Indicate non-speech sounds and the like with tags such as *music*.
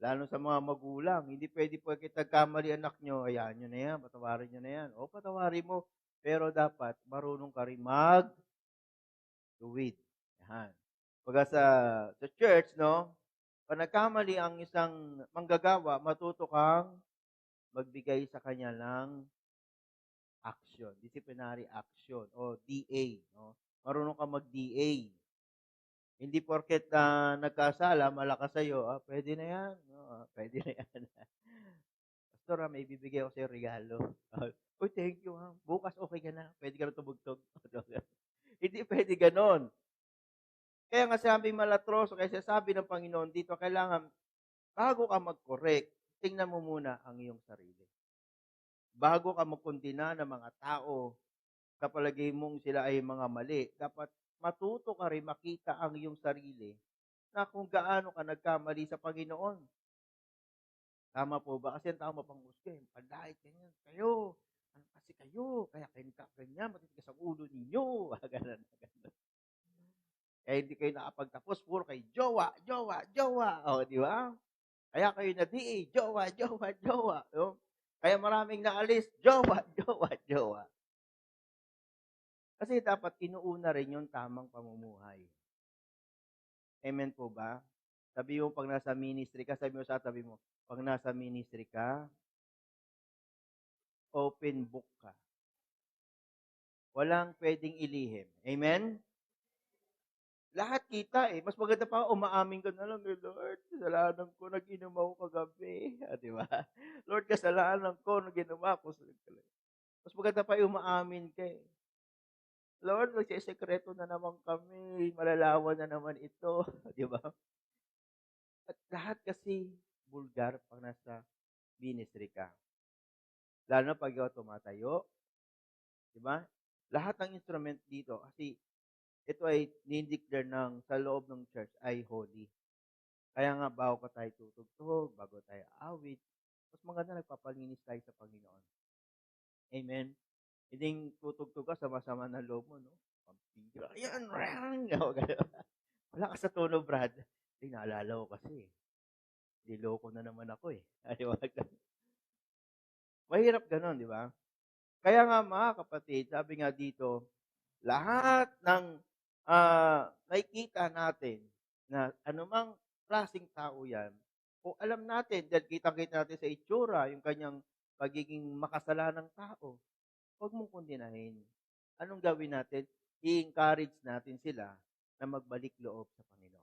Lalo sa mga magulang, hindi pwede po kamali anak nyo, ayan nyo na yan, patawarin nyo na yan. O, patawarin mo. Pero dapat, marunong ka rin mag tuwid. Yan. Pagka sa, sa church, no, pag nagkamali ang isang manggagawa, matuto kang magbigay sa kanya ng action, disciplinary action, o DA. No? Marunong ka mag-DA. Hindi porket na nagkasala, malakas sa'yo, ah, pwede na yan. No? Ah, pwede na yan. Pastor, ah, may bibigay ako sa'yo regalo. Uy, thank you. Ha? Bukas okay ka na. Pwede ka na tumugtog. *laughs* Hindi pwede ganon. Kaya nga sabi malatroso, kaya sabi ng Panginoon dito, kailangan, bago ka mag-correct, tingnan mo muna ang iyong sarili. Bago ka magkundina ng mga tao, kapalagay mong sila ay mga mali, dapat matuto ka rin makita ang iyong sarili na kung gaano ka nagkamali sa Panginoon. Tama po ba? Kasi ang tama pang gusto eh. Pandahit ganyan. Kayo, ano kasi kayo? Kaya kayo ganyan, matitigas ang ulo ninyo. *laughs* ganun, ganun. Kaya hindi kayo nakapagtapos, puro kayo jowa, jowa, jowa. O, di ba? Kaya kayo na di, jowa, jowa, jowa. No? Kaya maraming naalis, jowa, jowa, jowa. Kasi dapat inuuna rin yung tamang pamumuhay. Amen po ba? Sabi mo, pag nasa ministry ka, sabi mo sa tabi mo, pag nasa ministry ka, open book ka. Walang pwedeng ilihim. Amen? Lahat kita eh. Mas maganda pa umaamin ka na lang, Lord, kasalanan ko, nag-inom ako kagabi. *laughs* Ah, di ba? *laughs* Lord, kasalanan ko, nag-inom ako. Mas maganda pa umaamin ka eh. Lord, magsisekreto na naman kami. Malalawan na naman ito. *laughs* Di ba? At lahat kasi bulgar pag nasa ministry ka. Lalo na pag ikaw tumatayo. Di ba? Lahat ng instrument dito, kasi ito ay nindeclare ng sa loob ng church ay holy. Kaya nga, bago ka tayo tutugtog, bago tayo awit, mas maganda nagpapalinis tayo sa Panginoon. Amen? Hindi tutugtog ka, sama-sama na loob mo, no? Pampira, ayan, rang! *laughs* Wala ka sa tono, Brad. Hindi, naalala ko kasi. Niloko na naman ako eh. *laughs* Mahirap ganon, di ba? Kaya nga mga kapatid, sabi nga dito, lahat ng uh, nakikita natin na anumang klaseng tao yan, kung alam natin, dahil kita-kita natin sa itsura, yung kanyang pagiging makasalanang tao, huwag mong kundinahin. Anong gawin natin? I-encourage natin sila na magbalik loob sa Panginoon.